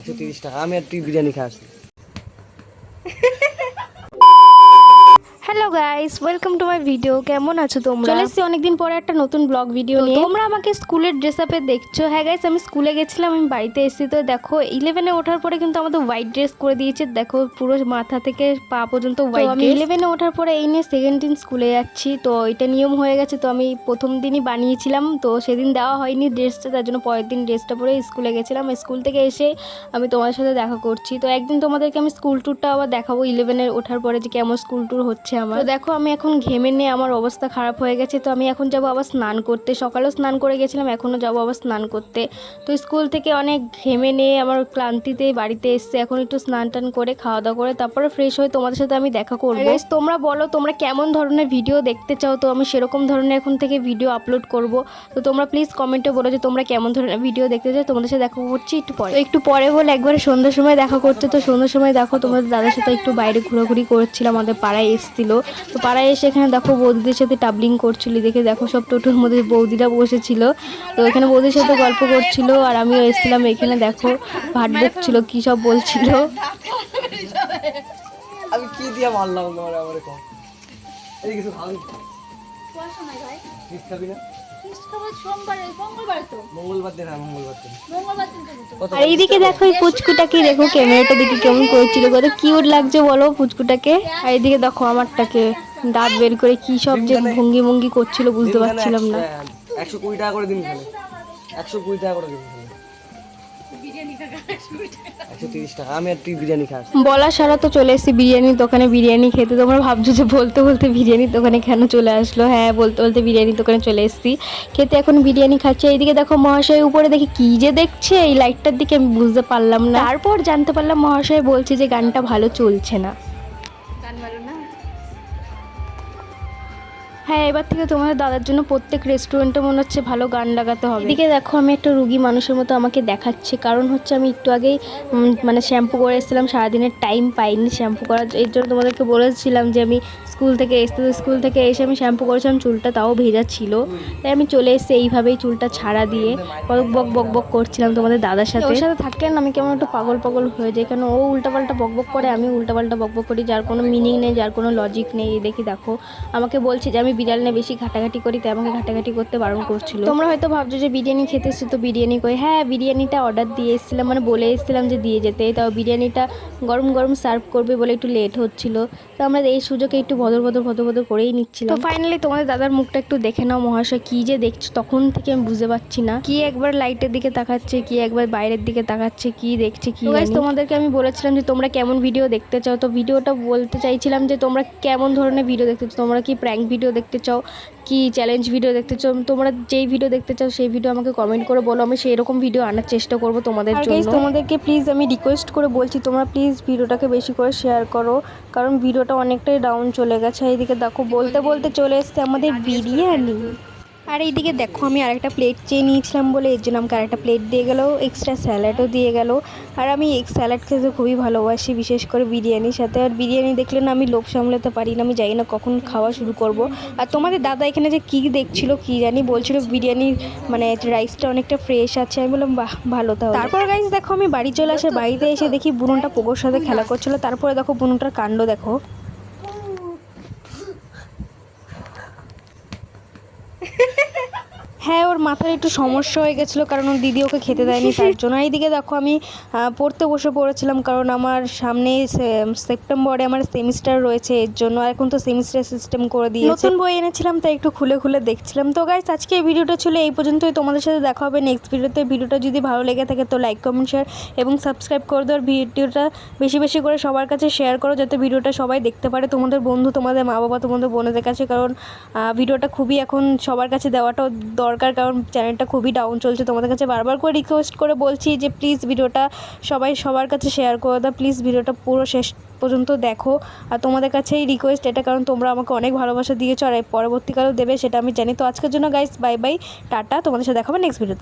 একশো তিরিশ টাকা। আমি আর তুই বিরিয়ানি খাস hello guys welcome to my video কেমন আছো তোমরা? চলে এসেছি অনেকদিন পরে একটা নতুন ব্লগ ভিডিও নিয়ে। তোমরা আমাকে স্কুলের ড্রেস আপে দেখছ? হ্যাঁ গাইস আমি স্কুলে গেছিলাম আমি বাড়িতে এসেছি। তো দেখো ইলেভেনে ওঠার পরে কিন্তু আমাদের হোয়াইট ড্রেস করে দিয়েছে। দেখো পুরো মাথা থেকে পা পর্যন্ত হোয়াইট আমি ইলেভেনে ওঠার পরে এই নিয়ে সেকেন্ড দিন স্কুলে যাচ্ছি। তো এটা নিয়ম হয়ে গেছে। তো আমি প্রথম দিনই বানিয়েছিলাম। তো সেদিন দেওয়া হয়নি ড্রেসটা তার জন্য পরের দিন ড্রেসটা পরে স্কুলে গেছিলাম। স্কুল থেকে এসে আমি তোমার সাথে দেখা করছি। তো একদিন তোমাদেরকে আমি স্কুল ট্যুরটা আবার দেখাবো ইলেভেনের ওঠার পরে যে কেমন স্কুল ট্যুর হচ্ছে আমার। তো দেখো আমি এখন ঘেমে নিয়ে আমার অবস্থা খারাপ হয়ে গেছে। তো আমি এখন যাব আবার স্নান করতে। সকালেও স্নান করে গেছিলাম এখনও যাব আবার স্নান করতে। তো স্কুল থেকে অনেক ঘেমে নিয়ে আমার ক্লান্তিতে বাড়িতে এসছে। এখন একটু স্নান টান করে খাওয়া দাওয়া করে তারপরে ফ্রেশ হয়ে তোমাদের সাথে আমি দেখা করব। তোমরা বলো তোমরা কেমন ধরনের ভিডিও দেখতে চাও? তো আমি সেরকম ধরনের এখন থেকে ভিডিও আপলোড করব। তো তোমরা প্লিজ কমেন্টে বলো যে তোমরা কেমন ধরনের ভিডিও দেখতে চাও। তোমাদের সাথে দেখা করছি একটু পরে। একটু পরে বলে একবারে সন্ধ্যার সময় দেখা করতে। তো সন্ধ্যার সময় দেখো তোমাদের দাদার সাথে একটু বাইরে ঘোরাঘুরি করছিলাম আমাদের পাড়ায় এসেছিল। তো পাড়ায় এসে এখানে দেখো বৌদিদের সাথে টাবলিং করছিল। দেখে দেখো সব টোটোর মধ্যে বৌদিরা বসেছিল। তো এখানে বৌদির সাথে গল্প করছিল আর আমিও এসেছিলাম এখানে দেখো। ভাট বকছিল কী সব বলছিল। আমি কি দিয়ে মারলাম তোমার আমার কম এই কিছু খাবি ফিস খাবি না মঙ্গলবার দিন মঙ্গলবার দিন। আর এইদিকে দেখো এই পুচকুটাকে দেখো ক্যামেরাটা দিকে কেমন করছিল কত কিউট লাগছে বলো পুচকুটাকে। আর এইদিকে দেখো আমারটাকে দাঁত বের করে কি সব যে ভঙ্গি ভঙ্গি করছিল বুঝতে পারছিলাম না। একশো কুড়ি টাকা করে দিন একশো কুড়ি টাকা করে দিন খালে একশো তিরিশ টাকা। আমি আর তুই বিরিয়ানি খাস। বলা সারা তো চলে এসেছি বিরিয়ানির দোকানে বিরিয়ানি খেতে। তোমরা ভাবছ যে বলতে বলতে বিরিয়ানির দোকানে কেন চলে আসলো? হ্যাঁ বলতে বলতে বিরিয়ানির দোকানে চলে এসেছি। খেতে এখন বিরিয়ানি খাচ্ছে। এইদিকে দেখো মহাশয় উপরে দেখি কি যে দেখছে। এই লাইটটার দিকে আমি বুঝতে পারলাম না। তারপর জানতে পারলাম মহাশয় বলছে যে গানটা ভালো চলছে না? হ্যাঁ এবার থেকে তোমাদের দাদার জন্য প্রত্যেক রেস্টুরেন্টে মনে হচ্ছে ভালো গান লাগাতে হবে। এদিকে দেখো, আমি একটা রুগী মানুষের মতো আমাকে দেখাচ্ছে। কারণ হচ্ছে আমি একটু আগেই মানে শ্যাম্পু করে এসেছিলাম, সারাদিনের টাইম পাইনি শ্যাম্পু করার এর জন্য তোমাদেরকে বলেছিলাম যে আমি স্কুল থেকে এসতে স্কুল থেকে এসে আমি শ্যাম্পু করেছিলাম চুলটা তাও ভেজা ছিল। তাই আমি চলে এসেছি এইভাবেই চুলটা ছাড়া দিয়ে। বক বক বক বক করছিলাম তোমাদের দাদার সাথে ওর সাথে। থাকলে না আমি কেমন একটু পাগল পাগল হয়ে যাই। কেন ও উল্টাপাল্টা বক বক করে আমি উল্টাপাল্টা বক বক করি যার কোনো মিনিং নেই যার কোনো লজিক নেই। দেখি দেখো। আমাকে বলছে যে আমি বিড়াল নিয়ে বেশি ঘাটাঘাটি করি তাই আমাকে ঘাটাঘাটি করতে বারণ করছিল। তোমরা হয়তো ভাবছ যে বিরিয়ানি খেতে এসছো তো বিরিয়ানি কই। হ্যাঁ বিরিয়ানিটা অর্ডার দিয়ে এসেছিলাম মানে বলে এসেছিলাম যে দিয়ে যেতে। তাও বিরিয়ানিটা গরম গরম সার্ভ করবে বলে একটু লেট হচ্ছিল। তো আমরা এই সুযোগে একটু ভদর ভদর ভদর ভদর করেই নিচ্ছিলাম। তো ফাইনালি তোমাদের দাদার মুখটা একটু দেখে নাও মহাশয় কি যে দেখছ? তখন থেকে আমি বুঝতে পারছি না। কি একবার লাইটের দিকে তাকাচ্ছে কি একবার বাইরের দিকে তাকাচ্ছে কি দেখছে কি। তোমাদেরকে আমি বলেছিলাম যে তোমরা কেমন ভিডিও দেখতে চাও? তো ভিডিওটা বলতে চাইছিলাম যে তোমরা কেমন ধরনের ভিডিও দেখতে চাও? তোমরা কি প্র্যাঙ্ক ভিডিও দেখতে চাও? কি চ্যালেঞ্জ ভিডিও দেখতে চাও? তোমরা যেই ভিডিও দেখতে চাও সেই ভিডিও আমাকে কমেন্ট করে বলো। আমি সেই রকম ভিডিও আনার চেষ্টা করব তোমাদের জন্য। তোমাদেরকে প্লিজ আমি রিকোয়েস্ট করে বলছি তোমরা প্লিজ ভিডিওটাকে বেশি করে শেয়ার করো। কারণ ভিডিওটা অনেকটাই ডাউন চলে গেছে এইদিকে দেখো, বলতে বলতে চলে এসছে আমাদের বিরিয়ানি। আর এইদিকে দেখো, আমি আরেকটা প্লেট চেয়ে নিয়েছিলাম বলে, এর জন্য আমাকে আরেকটা প্লেট দিয়ে গেল এক্সট্রা স্যালাডও দিয়ে গেল। আর আমি এক স্যালাড খেতে খুবই ভালোবাসি, বিশেষ করে বিরিয়ানির সাথে। আর বিরিয়ানি দেখলে না, আমি লোভ সামলাতে পারি না, আমি জানি না কখন খাওয়া শুরু করব। আর তোমাদের দাদা এখানে যে কী দেখছিল, কী জানি বলছিল, বিরিয়ানির মানে রাইসটা অনেকটা ফ্রেশ আছে। আমি বললাম, বাহ, ভালো তাহলে। তারপর গাইজ দেখো, আমি বাড়ি চলে আসে, বাড়িতে এসে দেখি বুনুটা পোকোর সাথে খেলা করছিল। তারপরে দেখো বুনুটার কাণ্ড দেখো। হ্যাঁ ওর মাথায় একটু সমস্যা হয়ে গেছিল কারণ ওর দিদি ওকে খেতে দেয়নি তার জন্য। এইদিকে দেখো আমি পড়তে বসে পড়েছিলাম কারণ আমার সামনে সে- সেপ্টেম্বরে আমার সেমিস্টার রয়েছে এর জন্য আর এখন তো সেমিস্টার সিস্টেম করে দিয়ে নতুন বই এনেছিলাম তাই একটু খুলে খুলে দেখছিলাম। তো গাইস আজকে এই ভিডিওটা ছিল এই পর্যন্তই। তোমাদের সাথে দেখা হবে নেক্সট ভিডিওতে। ভিডিওটা যদি ভালো লেগে থাকে তো লাইক কমেন্ট শেয়ার এবং সাবস্ক্রাইব করে দেওয়ার ভিডিওটা বেশি বেশি করে সবার কাছে শেয়ার করো যাতে ভিডিওটা সবাই দেখতে পারে। তোমাদের বন্ধু তোমাদের মা বাবা তোমাদের বোনেদের কাছে। কারণ ভিডিওটা খুবই এখন সবার কাছে দেওয়াটাও দরকার, কারণ চ্যানেলটা খুবই ডাউন চলছে। তোমাদের কাছে বারবার করে রিকোয়েস্ট করে বলছি যে প্লিজ ভিডিওটা সবাই সবার কাছে শেয়ার করে দাও প্লিজ ভিডিওটা পুরো শেষ পর্যন্ত দেখো। আর তোমাদের কাছেই রিকোয়েস্ট এটা, কারণ তোমরা আমাকে অনেক ভালোবাসা দিয়েছ, আর পরবর্তীকালেও দেবে, সেটা আমি জানি। তো আজকের জন্য গাইস বাই বাই টাটা। তোমাদের সাথে দেখাবো নেক্সট ভিডিওতে